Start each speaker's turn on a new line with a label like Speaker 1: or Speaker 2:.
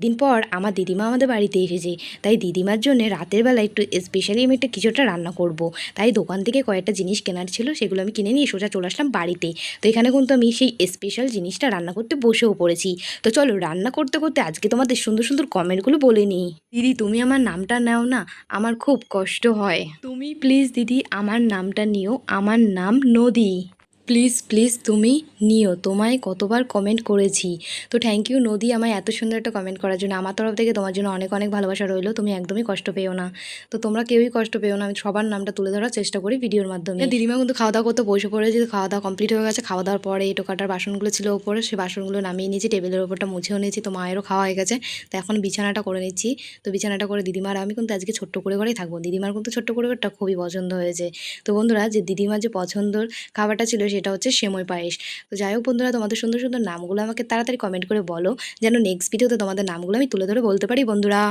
Speaker 1: দিন পর আমার দিদিমা আমাদের বাড়িতে এসেছে। তাই দিদিমার জন্য রাতের বেলা একটু স্পেশালি আমি একটা কিছুটা রান্না করব। তাই দোকান থেকে কয়েকটা জিনিস কেনার ছিল, সেগুলো আমি কিনে নিয়ে সোজা চলে আসলাম বাড়িতে। তো এখানে কিন্তু আমি সেই স্পেশাল জিনিসটা রান্না করতে বসেও পড়েছি। তো চলো রান্না করতে করতে আজকে তোমাদের সুন্দর সুন্দর কমেন্টগুলো বলে নিই। দিদি, তুমি আমার নামটা নাও না, আমার খুব কষ্ট হয়। তুমি প্লিজ দিদি, আমার নামটা নিও, আমার নাম নদী। প্লিজ প্লিজ তুমি নিও। তোমায় কতবার কমেন্ট করেছি। তো থ্যাংক ইউ নদী আমায় এত সুন্দর একটা কমেন্ট করার জন্য। আমার তরফ থেকে তোমার জন্য অনেক অনেক ভালোবাসা রইল। তুমি একদমই কষ্ট পেও না। তো তোমরা কেউই কষ্ট পেও না। আমি সবার নামটা তুলে ধরার চেষ্টা করি ভিডিওর মাধ্যমে। দিদিমা কিন্তু খাওয়া দাওয়া করতে বসে পড়েছে। খাওয়া দাওয়া কমপ্লিট হয়ে গেছে। খাওয়া দাওয়ার পরে এটো কাটার বাসনগুলো ছিল ওপরে। সে বাসনগুলো নামিয়ে নিয়েছি। টেবিলের ওপরটা মুছেও নিয়েছি। তো মায়েরও খাওয়া হয়ে গেছে। তো এখন বিছানাটা করে নিচ্ছি। তো বিছানাটা করে দিদিমার, আমি কিন্তু আজকে ছোট্ট করে করেই থাকব। দিদিমার কিন্তু ছোট্ট করে খুবই পছন্দ হয়েছে। তো বন্ধুরা, যে দিদিমার যে পছন্দর খাবারটা ছিল সেটা হচ্ছে সেময় পায়েস। তো যাই হোক বন্ধুরা, তোমাদের সুন্দর সুন্দর নামগুলো আমাকে তাড়াতাড়ি কমেন্ট করে বলো, যেন নেক্সট ভিডিওতে তোমাদের নামগুলো আমি তুলে ধরে বলতে পারি বন্ধুরা।